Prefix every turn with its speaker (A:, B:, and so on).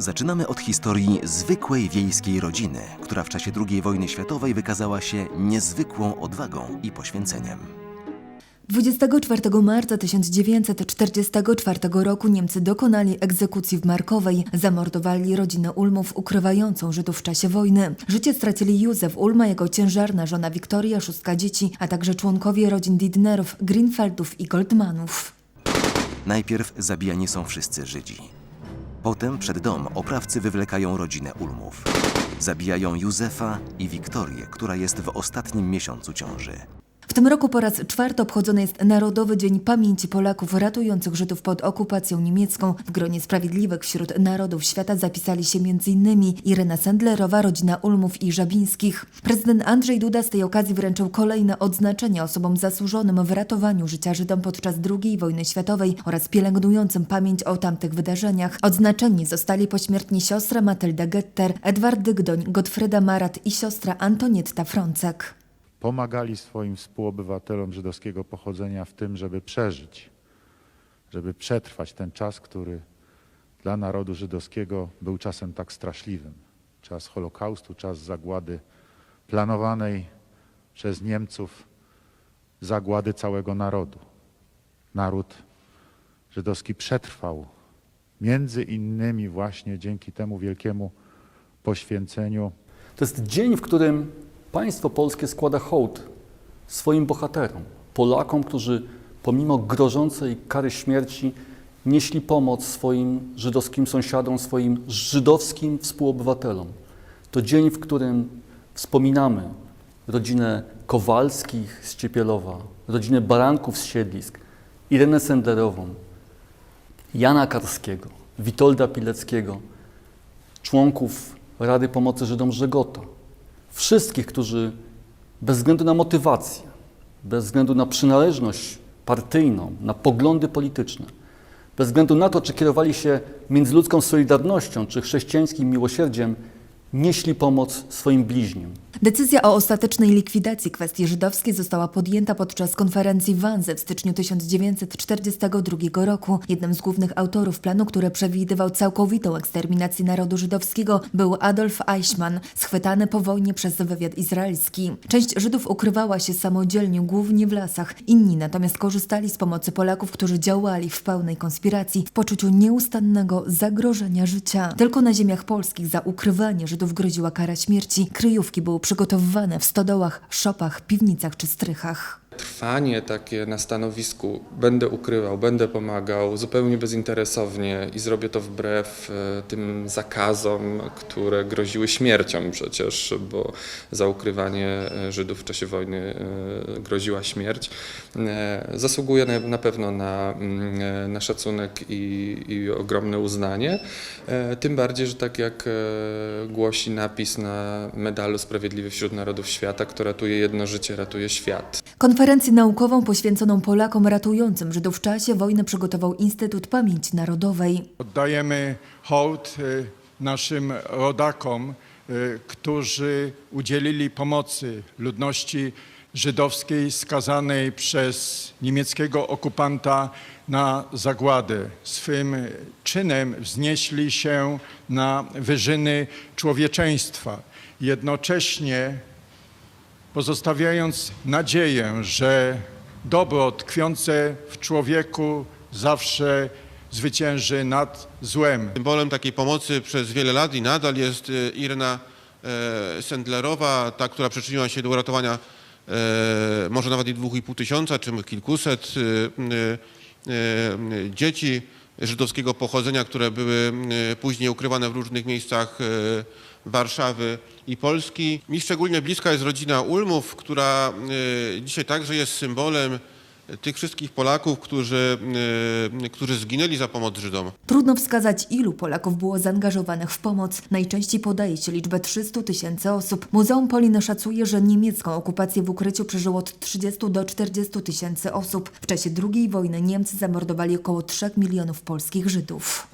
A: Zaczynamy od historii zwykłej wiejskiej rodziny, która w czasie II wojny światowej wykazała się niezwykłą odwagą i poświęceniem.
B: 24 marca 1944 roku Niemcy dokonali egzekucji w Markowej. Zamordowali rodzinę Ulmów ukrywającą Żydów w czasie wojny. Życie stracili Józef Ulma, jego ciężarna żona Wiktoria, szóstka dzieci, a także członkowie rodzin Didnerów, Greenfeldów i Goldmanów.
A: Najpierw zabijani są wszyscy Żydzi. Potem przed dom oprawcy wywlekają rodzinę Ulmów. Zabijają Józefa i Wiktorię, która jest w ostatnim miesiącu ciąży.
B: W tym roku po raz czwarty obchodzony jest Narodowy Dzień Pamięci Polaków ratujących Żydów pod okupacją niemiecką. W gronie sprawiedliwych wśród narodów świata zapisali się m.in. Irena Sendlerowa, rodzina Ulmów i Żabińskich. Prezydent Andrzej Duda z tej okazji wręczył kolejne odznaczenia osobom zasłużonym w ratowaniu życia Żydom podczas II wojny światowej oraz pielęgnującym pamięć o tamtych wydarzeniach. Odznaczeni zostali pośmiertnie siostra Matylda Getter, Edward Dygdoń, Gottfrieda Marat i siostra Antonietta Frącek.
C: Pomagali swoim współobywatelom żydowskiego pochodzenia w tym, żeby przeżyć, żeby przetrwać ten czas, który dla narodu żydowskiego był czasem tak straszliwym. Czas Holokaustu, czas zagłady planowanej przez Niemców zagłady całego narodu. Naród żydowski przetrwał, między innymi właśnie dzięki temu wielkiemu poświęceniu
D: To jest dzień, w którym państwo polskie składa hołd swoim bohaterom, Polakom, którzy pomimo grożącej kary śmierci nieśli pomoc swoim żydowskim sąsiadom, swoim żydowskim współobywatelom. To dzień, w którym wspominamy rodzinę Kowalskich z Ciepielowa, rodzinę Baranków z Siedlisk, Irenę Senderową, Jana Karskiego, Witolda Pileckiego, członków Rady Pomocy Żydom Żegota. Wszystkich, którzy bez względu na motywację, bez względu na przynależność partyjną, na poglądy polityczne, bez względu na to, czy kierowali się międzyludzką solidarnością, czy chrześcijańskim miłosierdziem, nieśli pomoc swoim bliźnim.
B: Decyzja o ostatecznej likwidacji kwestii żydowskiej została podjęta podczas konferencji w Wanze w styczniu 1942 roku. Jednym z głównych autorów planu, który przewidywał całkowitą eksterminację narodu żydowskiego, był Adolf Eichmann, schwytany po wojnie przez wywiad izraelski. Część Żydów ukrywała się samodzielnie, głównie w lasach. Inni natomiast korzystali z pomocy Polaków, którzy działali w pełnej konspiracji, w poczuciu nieustannego zagrożenia życia. Tylko na ziemiach polskich za ukrywanie Żydów groziła kara śmierci. Kryjówki były przygotowywane w stodołach, szopach, piwnicach czy strychach.
E: Trwanie takie na stanowisku, będę ukrywał, będę pomagał zupełnie bezinteresownie i zrobię to wbrew e, tym zakazom, które groziły śmiercią przecież, bo za ukrywanie e, Żydów w czasie wojny e, groziła śmierć, zasługuje na, pewno na, mm, na szacunek i, i ogromne uznanie. Tym bardziej, że tak jak głosi napis na medalu Sprawiedliwy wśród Narodów Świata, kto ratuje jedno życie, ratuje świat.
B: Konferencję naukową poświęconą Polakom ratującym Żydów w czasie wojny przygotował Instytut Pamięci Narodowej.
F: Oddajemy hołd y, naszym rodakom, y, którzy udzielili pomocy ludności żydowskiej skazanej przez niemieckiego okupanta na zagładę. Swym czynem wznieśli się na wyżyny człowieczeństwa. Jednocześnie pozostawiając nadzieję, że dobro tkwiące w człowieku zawsze zwycięży nad złem.
G: Symbolem takiej pomocy przez wiele lat i nadal jest e, Irena e, Sendlerowa, ta, która przyczyniła się do uratowania e, może nawet i dwóch i pół tysiąca, czy kilkuset dzieci żydowskiego pochodzenia, które były e, później ukrywane w różnych miejscach e, Warszawy i Polski. Mi szczególnie bliska jest rodzina Ulmów, która e, dzisiaj także jest symbolem tych wszystkich Polaków, którzy, e, którzy zginęli za pomoc Żydom.
B: Trudno wskazać, ilu Polaków było zaangażowanych w pomoc. Najczęściej podaje się liczbę 300 tysięcy osób. Muzeum Polin szacuje, że niemiecką okupację w ukryciu przeżyło od 30 do 40 tysięcy osób. W czasie II wojny Niemcy zamordowali około 3 milionów polskich Żydów.